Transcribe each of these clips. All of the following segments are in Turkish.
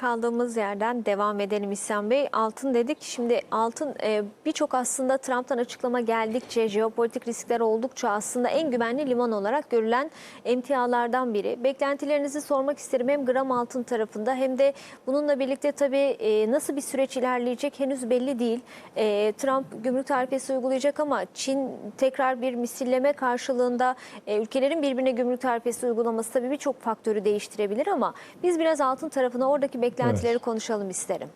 Kaldığımız yerden devam edelim İhsan Bey. Altın dedik. Şimdi altın e, birçok aslında Trump'tan açıklama geldikçe jeopolitik riskler oldukça aslında en güvenli liman olarak görülen emtialardan biri. Beklentilerinizi sormak isterim hem gram altın tarafında hem de bununla birlikte tabii e, nasıl bir süreç ilerleyecek henüz belli değil. E, Trump gümrük tarifesi uygulayacak ama Çin tekrar bir misilleme karşılığında ülkelerin birbirine gümrük tarifesi uygulaması tabii birçok faktörü değiştirebilir ama biz biraz altın tarafına oradaki beklentileri Evet. konuşalım isterim.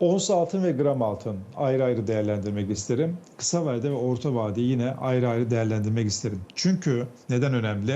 Ons altın ve gram altın ayrı ayrı değerlendirmek isterim. Kısa vade ve orta vade yine ayrı ayrı değerlendirmek isterim. Çünkü neden önemli?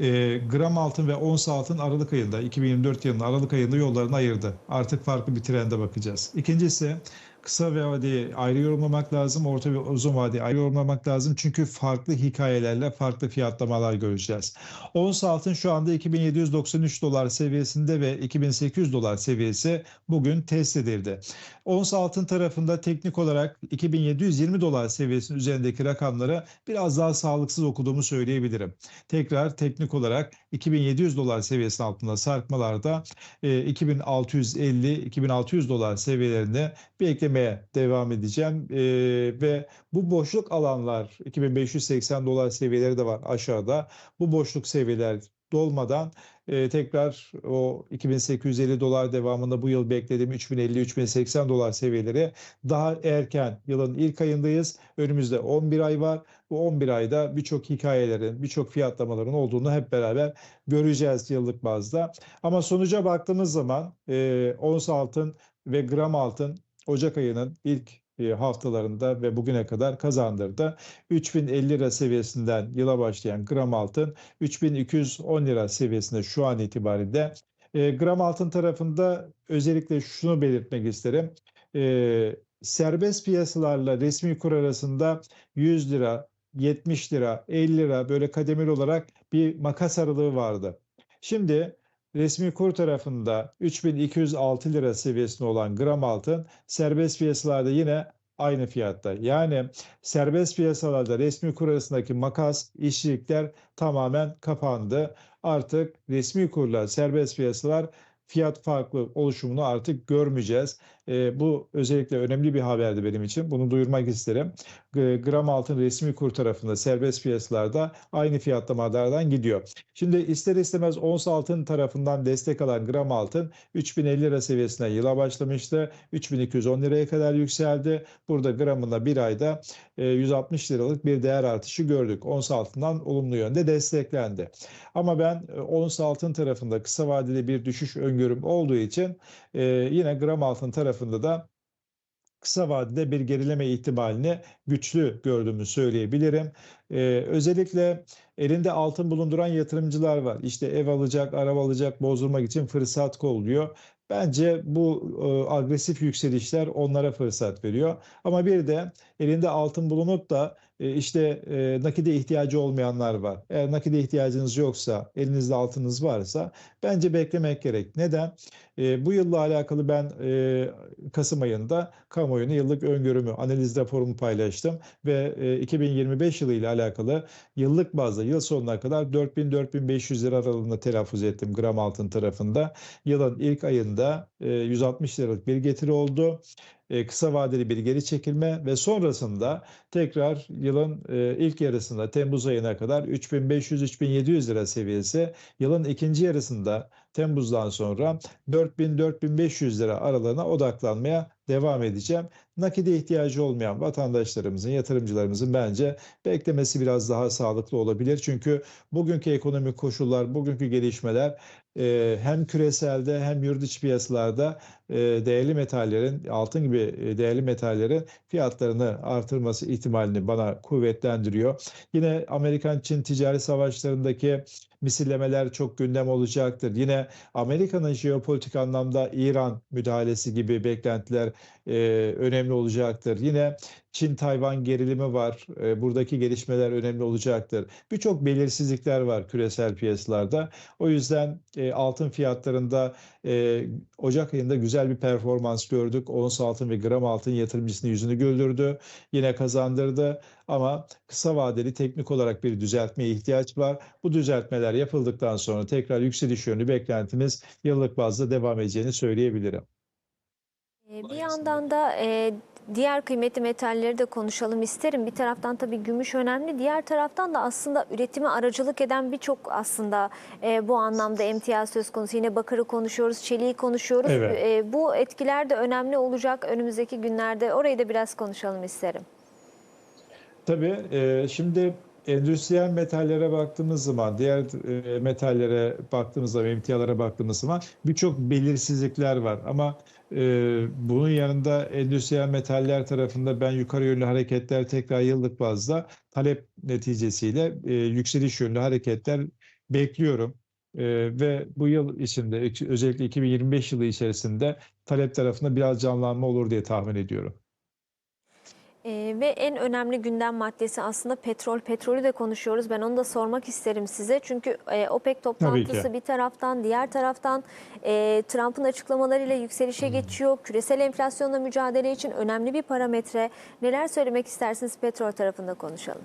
Ee, gram altın ve ons altın Aralık ayında, 2024 yılının Aralık ayında yollarını ayırdı. Artık farklı bir trende bakacağız. İkincisi kısa vadeyi ayrı yorumlamak lazım, orta ve uzun vadeyi ayrı yorumlamak lazım. Çünkü farklı hikayelerle farklı fiyatlamalar göreceğiz. Ons altın şu anda 2793 dolar seviyesinde ve 2800 dolar seviyesi bugün test edildi. Ons altın tarafında teknik olarak 2720 dolar seviyesinin üzerindeki rakamları biraz daha sağlıksız okuduğumu söyleyebilirim. Tekrar teknik olarak 2700 dolar seviyesinin altında sarkmalarda e, 2650-2600 dolar seviyelerinde beklemeye devam edeceğim. E, ve bu boşluk alanlar 2580 dolar seviyeleri de var aşağıda. Bu boşluk seviyeler dolmadan e, tekrar o 2850 dolar devamında bu yıl beklediğim 3050-3080 dolar seviyeleri daha erken yılın ilk ayındayız. Önümüzde 11 ay var. Bu 11 ayda birçok hikayelerin, birçok fiyatlamaların olduğunu hep beraber göreceğiz yıllık bazda. Ama sonuca baktığımız zaman e, ons altın ve gram altın Ocak ayının ilk e, haftalarında ve bugüne kadar kazandırdı. 3050 lira seviyesinden yıla başlayan gram altın 3210 lira seviyesinde şu an itibariyle. E, gram altın tarafında özellikle şunu belirtmek isterim. E, serbest piyasalarla resmi kur arasında 100 lira, 70 lira, 50 lira böyle kademeli olarak bir makas aralığı vardı. Şimdi resmi kur tarafında 3206 lira seviyesinde olan gram altın serbest piyasalarda yine aynı fiyatta. Yani serbest piyasalarda resmi kur arasındaki makas, işçilikler tamamen kapandı. Artık resmi kurla serbest piyasalar fiyat farklı oluşumunu artık görmeyeceğiz. E, bu özellikle önemli bir haberdi benim için. Bunu duyurmak isterim. G- Gram altın resmi kur tarafında serbest piyasalarda aynı fiyatlamalardan gidiyor. Şimdi ister istemez ons altın tarafından destek alan gram altın 3050 lira seviyesine yıla başlamıştı. 3210 liraya kadar yükseldi. Burada gramında bir ayda e, 160 liralık bir değer artışı gördük. Ons altından olumlu yönde desteklendi. Ama ben e, ons altın tarafında kısa vadeli bir düşüş öngörüm olduğu için e, yine gram altın tarafında da kısa vadede bir gerileme ihtimalini güçlü gördüğümü söyleyebilirim. Ee, özellikle elinde altın bulunduran yatırımcılar var. İşte ev alacak, araba alacak, bozdurmak için fırsat kolluyor. Bence bu e, agresif yükselişler onlara fırsat veriyor. Ama bir de elinde altın bulunup da işte e, nakide ihtiyacı olmayanlar var. Eğer nakide ihtiyacınız yoksa, elinizde altınız varsa bence beklemek gerek. Neden? E, bu yılla alakalı ben e, Kasım ayında kamuoyuna yıllık öngörümü, analiz raporumu paylaştım ve e, 2025 yılı ile alakalı yıllık bazda yıl sonuna kadar 4000-4500 lira aralığında telaffuz ettim gram altın tarafında. Yılın ilk ayında e, 160 liralık bir getiri oldu. E, kısa vadeli bir geri çekilme ve sonrasında tekrar yılın e, ilk yarısında Temmuz ayına kadar 3500-3700 lira seviyesi yılın ikinci yarısında Temmuz'dan sonra 4000-4500 lira aralığına odaklanmaya devam edeceğim. Nakide ihtiyacı olmayan vatandaşlarımızın, yatırımcılarımızın bence beklemesi biraz daha sağlıklı olabilir. Çünkü bugünkü ekonomik koşullar, bugünkü gelişmeler e, hem küreselde hem yurt içi piyasalarda e, değerli metallerin, altın gibi e, değerli metallerin fiyatlarını artırması ihtimalini bana kuvvetlendiriyor. Yine Amerikan-Çin ticari savaşlarındaki misillemeler çok gündem olacaktır. Yine Amerika'nın jeopolitik anlamda İran müdahalesi gibi beklentiler e, önemli olacaktır. Yine Çin-Tayvan gerilimi var. E, buradaki gelişmeler önemli olacaktır. Birçok belirsizlikler var küresel piyasalarda. O yüzden e, altın fiyatlarında e, Ocak ayında güzel bir performans gördük. Ons altın ve gram altın yatırımcısının yüzünü güldürdü. Yine kazandırdı. Ama kısa vadeli teknik olarak bir düzeltmeye ihtiyaç var. Bu düzeltmeler yapıldıktan sonra tekrar yükseliş yönlü beklentimiz yıllık bazda devam edeceğini söyleyebilirim. Ee, Bir yandan da e, diğer kıymetli metalleri de konuşalım isterim. Bir taraftan tabii gümüş önemli. Diğer taraftan da aslında üretime aracılık eden birçok aslında e, bu anlamda emtia söz konusu. Yine bakırı konuşuyoruz, çeliği konuşuyoruz. Evet. E, bu etkiler de önemli olacak önümüzdeki günlerde. Orayı da biraz konuşalım isterim. Tabii e, şimdi endüstriyel metallere baktığımız zaman, diğer e, metallere baktığımız zaman, emtialara baktığımız zaman birçok belirsizlikler var. Ama e, bunun yanında endüstriyel metaller tarafında ben yukarı yönlü hareketler tekrar yıllık bazda talep neticesiyle e, yükseliş yönlü hareketler bekliyorum. E, ve bu yıl içinde özellikle 2025 yılı içerisinde talep tarafında biraz canlanma olur diye tahmin ediyorum. Ee, ve en önemli gündem maddesi aslında petrol. Petrolü de konuşuyoruz. Ben onu da sormak isterim size. Çünkü e, OPEC toplantısı bir taraftan, diğer taraftan e, Trump'ın açıklamalarıyla yükselişe geçiyor. Küresel enflasyonla mücadele için önemli bir parametre. Neler söylemek istersiniz petrol tarafında konuşalım.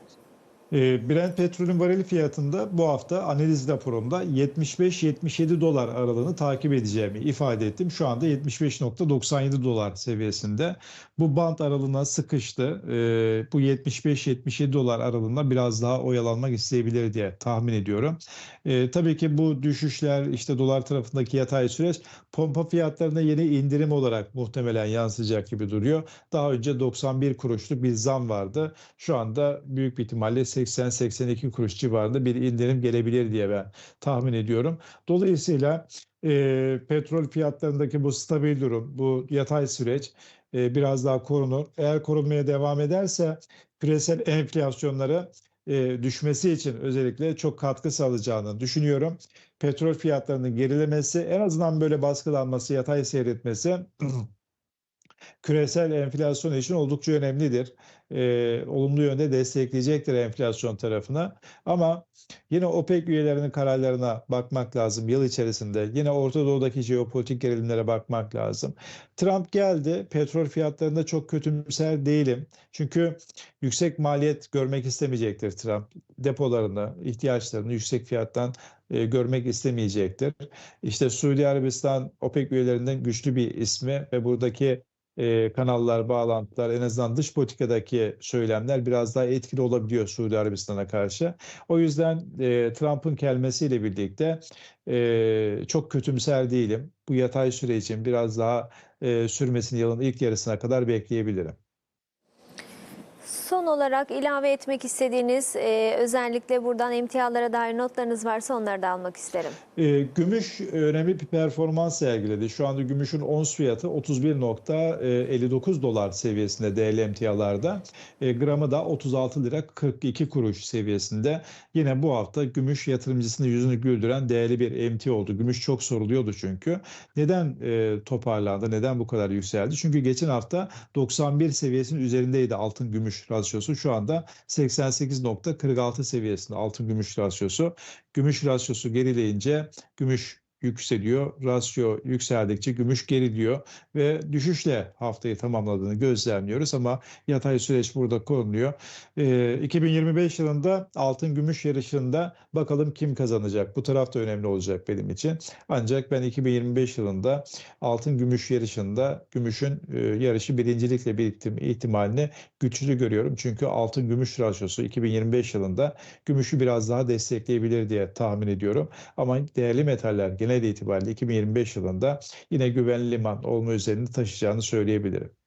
E, Brent petrolün varili fiyatında bu hafta analiz raporumda 75-77 dolar aralığını takip edeceğimi ifade ettim. Şu anda 75.97 dolar seviyesinde. Bu bant aralığına sıkıştı. E, bu 75-77 dolar aralığında biraz daha oyalanmak isteyebilir diye tahmin ediyorum. E, tabii ki bu düşüşler işte dolar tarafındaki yatay süreç pompa fiyatlarına yeni indirim olarak muhtemelen yansıyacak gibi duruyor. Daha önce 91 kuruşluk bir zam vardı. Şu anda büyük bir ihtimalle 80-82 kuruş civarında bir indirim gelebilir diye ben tahmin ediyorum. Dolayısıyla e, petrol fiyatlarındaki bu stabil durum, bu yatay süreç e, biraz daha korunur. Eğer korunmaya devam ederse küresel enflasyonları e, düşmesi için özellikle çok katkı sağlayacağını düşünüyorum. Petrol fiyatlarının gerilemesi, en azından böyle baskılanması, yatay seyretmesi küresel enflasyon için oldukça önemlidir. Ee, olumlu yönde destekleyecektir enflasyon tarafına. Ama yine OPEC üyelerinin kararlarına bakmak lazım yıl içerisinde. Yine Orta Doğu'daki jeopolitik gerilimlere bakmak lazım. Trump geldi. Petrol fiyatlarında çok kötümser değilim. Çünkü yüksek maliyet görmek istemeyecektir Trump. Depolarını, ihtiyaçlarını yüksek fiyattan e, görmek istemeyecektir. İşte Suudi Arabistan OPEC üyelerinden güçlü bir ismi ve buradaki e, kanallar, bağlantılar, en azından dış politikadaki söylemler biraz daha etkili olabiliyor Suudi Arabistan'a karşı. O yüzden e, Trump'ın gelmesiyle birlikte e, çok kötümser değilim. Bu yatay sürecin biraz daha e, sürmesini yılın ilk yarısına kadar bekleyebilirim. Son olarak ilave etmek istediğiniz e, özellikle buradan emtialara dair notlarınız varsa onları da almak isterim. E, gümüş önemli bir performans sergiledi. Şu anda gümüşün ons fiyatı 31.59 dolar seviyesinde değerli emtialarda. E, gramı da 36 lira 42 kuruş seviyesinde. Yine bu hafta gümüş yatırımcısının yüzünü güldüren değerli bir emtia oldu. Gümüş çok soruluyordu çünkü. Neden e, toparlandı? Neden bu kadar yükseldi? Çünkü geçen hafta 91 seviyesinin üzerindeydi altın gümüş rasyosu. Şu anda 88.46 seviyesinde altın gümüş rasyosu. Gümüş rasyosu gerileyince gümüş yükseliyor. Rasyo yükseldikçe gümüş geriliyor ve düşüşle haftayı tamamladığını gözlemliyoruz ama yatay süreç burada korunuyor. Ee, 2025 yılında altın gümüş yarışında bakalım kim kazanacak? Bu taraf da önemli olacak benim için. Ancak ben 2025 yılında altın gümüş yarışında gümüşün e, yarışı birincilikle bir ihtim- ihtimalini güçlü görüyorum. Çünkü altın gümüş rasyosu 2025 yılında gümüşü biraz daha destekleyebilir diye tahmin ediyorum. Ama değerli metaller genel itibariyle 2025 yılında yine güvenli liman olma üzerinde taşıyacağını söyleyebilirim.